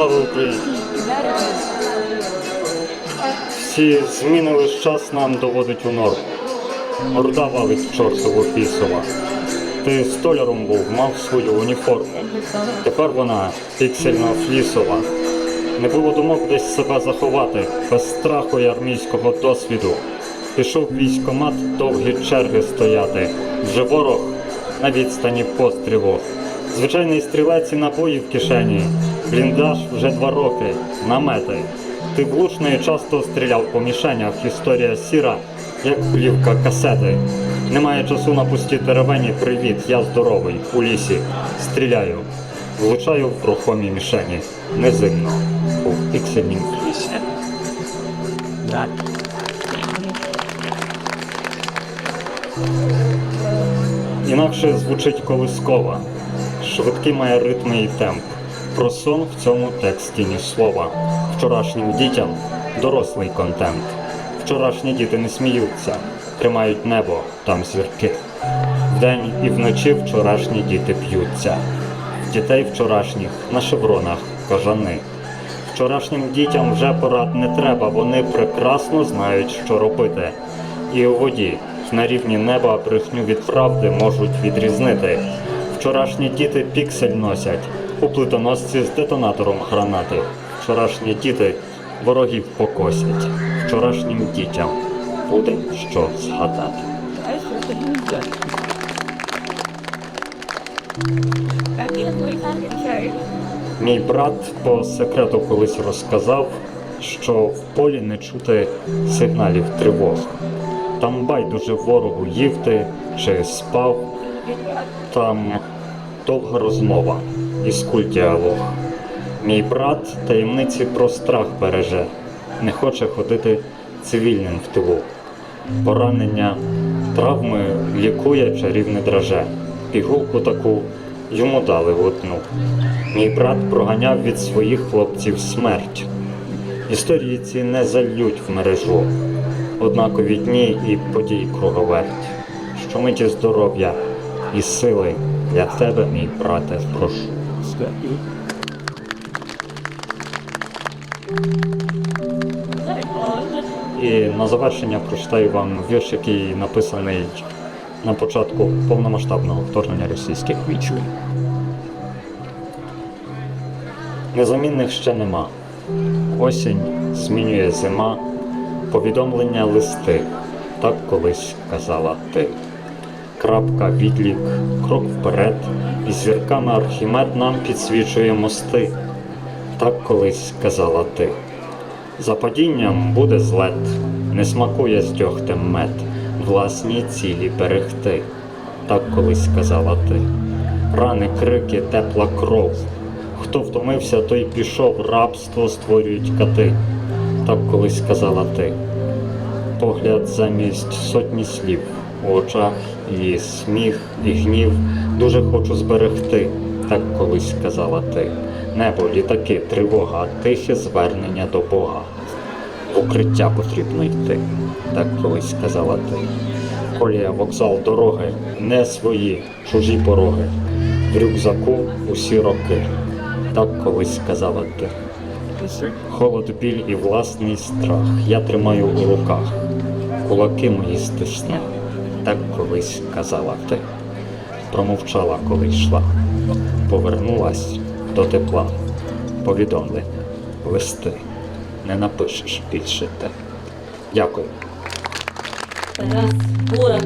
Слава Україні! Всі зміни лише час нам доводить у норм. Орда валить чортову пісова. Ти столяром був, мав свою уніформу. Тепер вона піксельно флісова. Не було думок десь себе заховати, без страху й армійського досвіду. Пішов військомат довгі черги стояти. Вже ворог на відстані пострілу. Звичайний стрілець і набої в кишені. Бліндаж вже два роки. Намети. Ти влучно часто стріляв по мішенях. Історія сіра, як плівка касети. Немає часу на пусті деревені. Привіт, я здоровий у лісі. Стріляю. Влучаю в рухомі мішені. Незимно. У піксельнім флісі. Інакше звучить колискова. Швидкий має ритм і темп. Про сон в цьому тексті ні слова. Вчорашнім дітям дорослий контент. Вчорашні діти не сміються, тримають небо, там зірки. Вдень і вночі вчорашні діти п'ються. Дітей вчорашніх на шевронах кожани. Вчорашнім дітям вже порад не треба, вони прекрасно знають, що робити. І у воді на рівні неба брехню від правди можуть відрізнити. Вчорашні діти піксель носять у плитоносці з детонатором гранати. Вчорашні діти ворогів покосять. Вчорашнім дітям буде що згадати. Мій брат по секрету колись розказав, що в полі не чути сигналів тривог. Там байдуже ворогу їв ти чи спав, там довга розмова із культіалог. Мій брат таємниці про страх береже, не хоче ходити цивільним в тилу. Поранення, травми лікує чарівне драже. Пігулку таку йому дали в одну. Мій брат проганяв від своїх хлопців смерть. Історії ці не зальють в мережу, однакові дні і подій круговерть. Щомиті здоров'я і сили для тебе, мій брате, прошу. І на завершення прочитаю вам вірш, який написаний на початку повномасштабного вторгнення російських військ. Незамінних ще нема. Осінь змінює зима, повідомлення листи. Так колись казала ти. Крапка, відлік, крок вперед, і зірками Архімед нам підсвічує мости. Так колись казала ти. За падінням буде злет, не смакує з дьогтем мед, власні цілі берегти. Так колись казала ти. Рани, крики, тепла кров. Хто втомився, той пішов, рабство створюють кати. Так колись казала ти. Погляд замість сотні слів у очах і сміх, і гнів дуже хочу зберегти. Так колись казала ти. Небо, літаки, тривога, тихе звернення до Бога. Укриття потрібно йти. Так колись казала ти. Колія, вокзал, дороги, не свої, чужі пороги. В рюкзаку усі роки. Так колись казала ти. Холод, біль і власний страх я тримаю у руках. Кулаки мої стисну. Так колись казала ти. Промовчала, коли йшла. Повернулась до тепла. Повідомлення, листи. Не напишеш більше те. Дякую. Тарас Бурак.